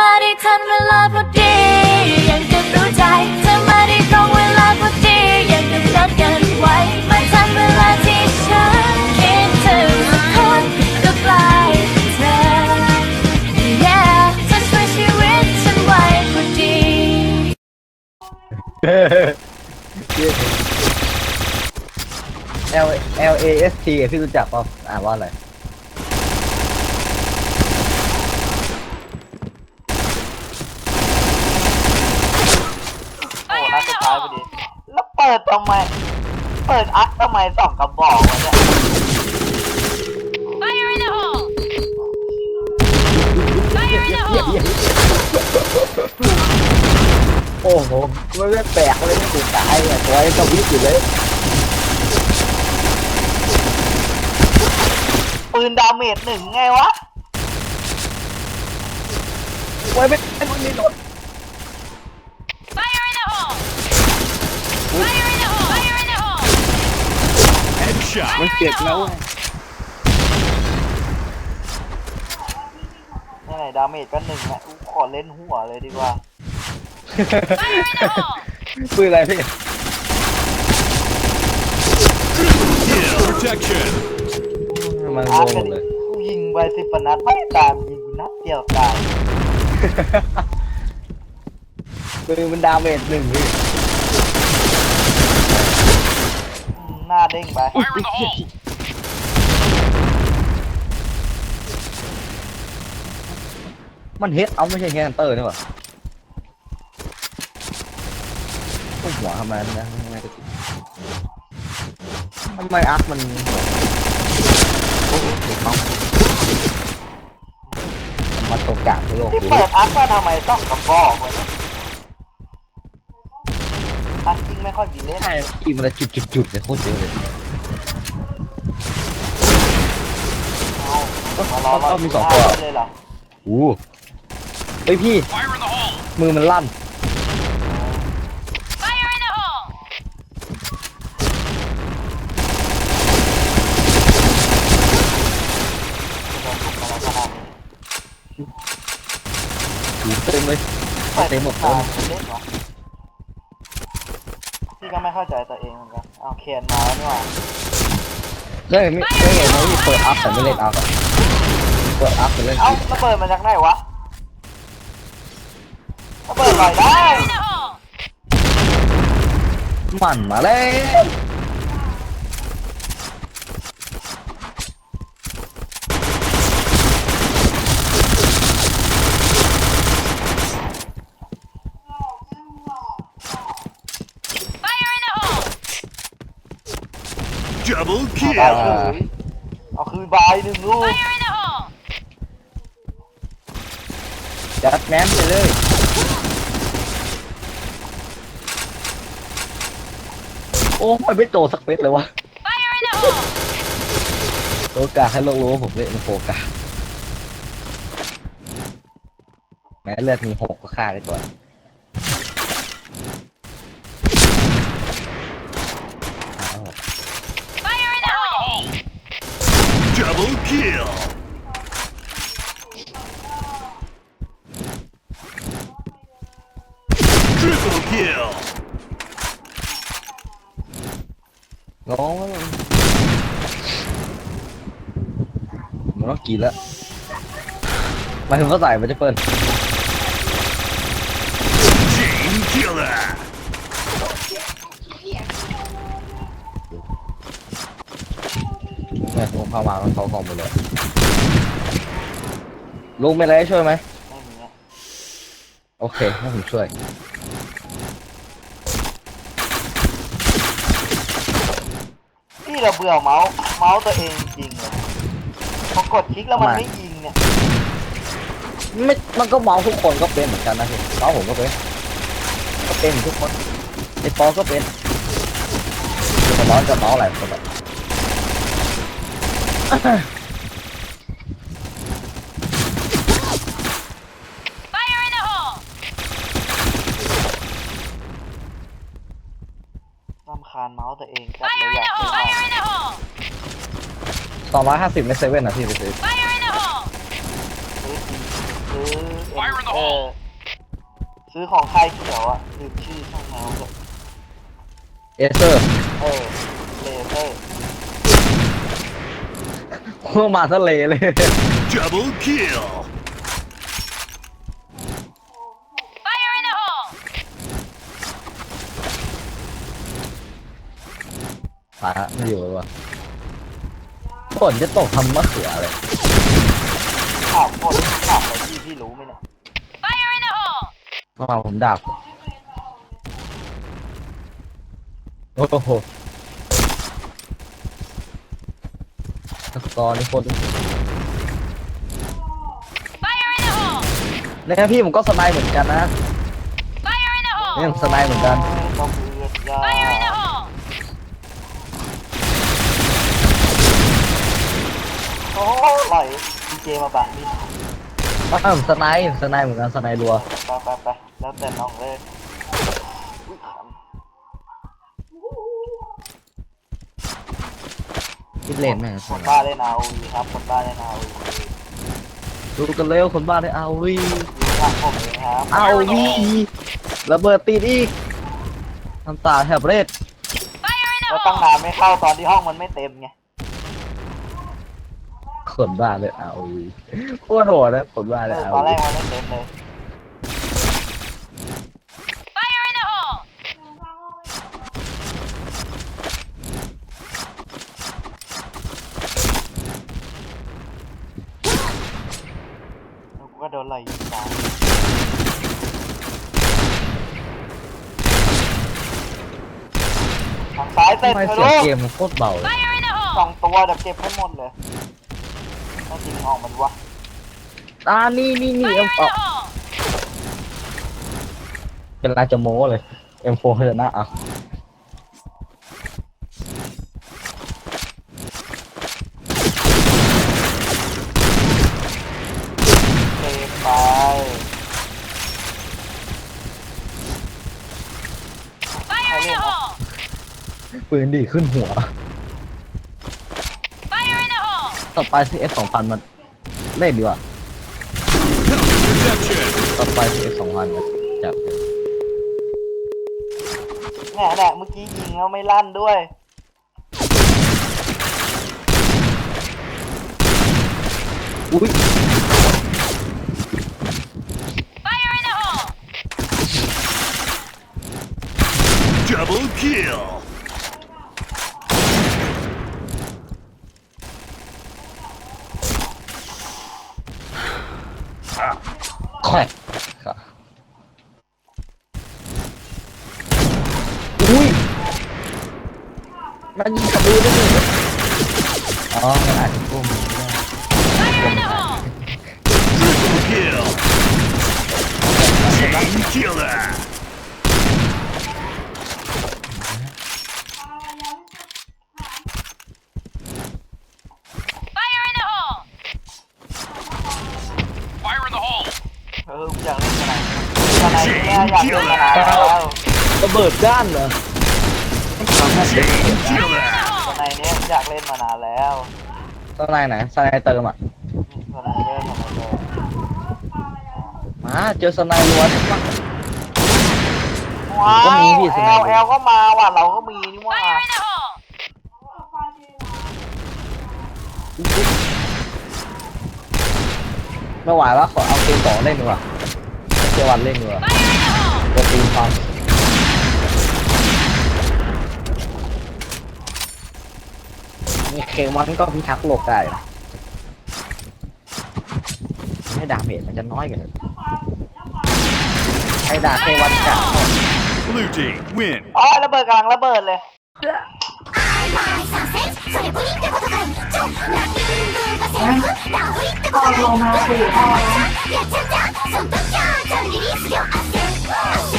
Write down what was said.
มาได้ทันเวลาพอดียังจะรู้ใจ เธอมาได้ตรงเวลาพอดียังจะนัดกันไว้ มาทันเวลาที่ฉันคิดถึงสักคนก็ใกล้เธอ Yeah เธอช่วยชีวิตฉันไว้พอดี L L A S T พี่รู้จักป่ะอ่านว่าอะไร โอ้นัดสุดท้ายพอดี แล้วเปิดทำไม เปิดอัพทำไมสองกระบอกวะเนี่ย Fire in the hole! Fire in the hole! โอ้โหไม่ได้แปลกเลยไม่ถูกตายอะตัวไอ้กระวิดอยู่เลยปืนดาเมจหนึ่งไงวะ โอ้ยไม่ไม่ไม่โดน Fire in the hole! Fire in the hole! Fire in the hole! มันเจ็บแล้วอะนี่ไหนดาเมจก็หนึ่งนะอู้ขอเล่นหัวเลยดีกว่า Fire in the hole! ปืนอะไรพี่ Protection. มันโดอาร์นตหมก็ดเลย กูยิงไปสิบนัดไม่ตามยิงกูนัดเดียวตายปืนมันดาเมจหนึ่งพี่ อืมหน้า เด้งไป Fire in the hole. มันเฮดเอาไม่ใช่แฮนเตอร์นี่หว่าโอ้หัวทำไมนะทำไมก็ทำไมอาร์คมันโอ้โหเด็กเมามันตกกาในโลกที่นี้เปิดอัพมาทำไมต้องกระบอกวะเนี่ย ไม่ค่อยมีเล่นใช่อีมันจะจุดจุดจุดเลยโคตรเยอะเลยเอามารอรอต้องมีสองตัวเลยเหรออู้เฮ้ยพี่ Fire in the hole. มือมันลั่น Fire in the hole! โดนลุมมาแล้วขนาดนี้หูเต็มเลยเต็มหมดตาเลย เล่นเหรอพี่ก็ไม่เข้าใจตัวเองเหมือนกันเอาเขียนมาแล้วนี่หว่าเคยไม่เคยเห็นไหมที่เปิดอัพแต่ไม่เล่นอัพอะเปิดอัพแต่เล่นเอ้าระเบิดมาจากไหนวะระเบิดลอยได้ Fire in the hole! มันมาแล้ว Double ได้ kill. คืนเอาคืนบายหนึ่งลูก Fire in the hole! จัดแมนไปเลย โอ้ยไม่โตสักเม็ดเลยวะ Fire in the hole! โอกาสให้โลกรู้ว่าผมเล่นโฟกัสแม้เลือดมีหกก็ฆ่าได้ตัวอ้าว Fire in the hole! Double kill. Triple kill. งงมันต้องกินแล้วหมายถึงเขาใส่มันจะเปิ้ล เข้ามาแล้วเขาของหมดเลยลุงเป็นอะไรให้ช่วยไหมไม่มีอะโอเคให้ผมช่วย พี่เราเบื่อเมาส์เมาส์ตัวเองจริงเลยพอกดคลิกแล้วมันทำไมไม่ยิงเนี่ยไม่มันก็เมาส์ทุกคนก็เป็นเหมือนกันนะพี่เมาส์ผมก็เป็นก็เป็นทุกคนไอ้ปอก็เป็นจะเมาส์จะเมาส์อะไรคนแบบ Fire in the hole! รำคาญเมาส์ตัวเองจัด Fire เลย in อยาก the ซื้อ hole! ใหม่ Fire in the hole! สองร้อยห้าสิบในเซเว่นนะพี่ไปซื้อ Fire in the hole! ซื้อทีซื้อเออซื้อของค่ายเขียวอะลืมชื่อช่างแมวเถอะเอเซอร์ เออเลเซอร์ พวกมาทะเลเลย Double kill. Fire in the hole! ฟ้าไม่อยู่เลยวะฝนจะตกทำมะเขือเลยข่าวคนข่าวอะไรที่พี่รู้ไหมเนี่ย Fire in the hole! เมื่อวานผมดับ โอ้โห กอร์นี่โคตร Fire in the hole! เนี่ยพี่ผมก็สไนด์เหมือนกันนะ Fire in the เนี่ย hole! สไนด์เหมือนกันต้องเลือดยา Fire in the hole! โอ้ไหลดีเจมาบังนี่อ้าวสไนด์สไนด์เหมือนกันสไนด์รัวไปไปไปแล้วแต่น้องเลยอุ๊ยข คิ ดเล่นแม่งำคนบ้าเล่นเอาวีครับคนบ้าเล่นเอาวีดูกันเร็วคนบ้านได้เอาวีอยู่ข้างผมเองครับเอาวีระเบิดตีดอีกน้ำตาแทบเล็ด Fire in the ก็ตั้ง hole! นานไม่เข้าตอนที่ห้องมันไม่เต็มไงคนบ้านเลยเอาวีโคตรโหดนะคนบ้านเอเลยอเอาตอนแรวีกมันไม่เต็มเลย Fire in the hole! แล้วกูก็ โดนไหลยิงตายทางซ้ายเสร็จทำไมเธอเสียงลูกเกมมันโคตรเบาเลย Fire in the สอง hole! ตัวเดี๋ยวเก็บให้หมดเลยถ้าจริงออกมันวะอ่านี่นี่นี่เอ็ Fire ม in เอ the hole! เป็นลายจะโม้เลยเอ็มโฟเฮนะอะ เกม ไป Fire in the hole! ปืนดีขึ้นหัว Fire in the hole! ต่อไปซีเอสสองพันมันเล่นดีกว่า Counter protection. ต่อไปซีเอสสองพันมันจับแน่แน่เมื่อกี้ยิงแล้วไม่ลั่นด้วยอุ้ย Fire in the hole! Double kill. แควกครับอุ้ย มันยิงทะลุได้เลยอ๋อมันอาจจะพุ่ม Fire in the hole! Triple kill. Chain killer. Fire in the hole! Fire in the hole. เอออยากเล่นขนาดนี้ขนาดนี้อยากเล่นขนาดแล้วระเบิดด้านเหรอองทำให้เนาดนี้อยากเล่นมานานแล้วสไนไหนสไนเติมอะขนาดนี้ขนาดนี้มาเจอสไนล้วนกว้าก็วมีพี่สแอลนี้แอลก็มาว่ะเราก็มีนี่ว่า Fire in the hole! ไม่ไหวแล้วขอเอาเกมสองเล่นดีกว่าเจวันเล่นดีกว่า Fire in the hole! ตัวตีนความนี่เควันก็พิทักษ์โลกได้นะให้ดาเมจมันจะน้อยกว่าให้ดาเควันจัด Blue team win. อ๋อระเบิดกลางระเบิดเลย それ無理ってことかい。ちょラッピンがセルフラブりってことかい。やっちゃっちゃそんときゃじゃリリースよあせん。あせ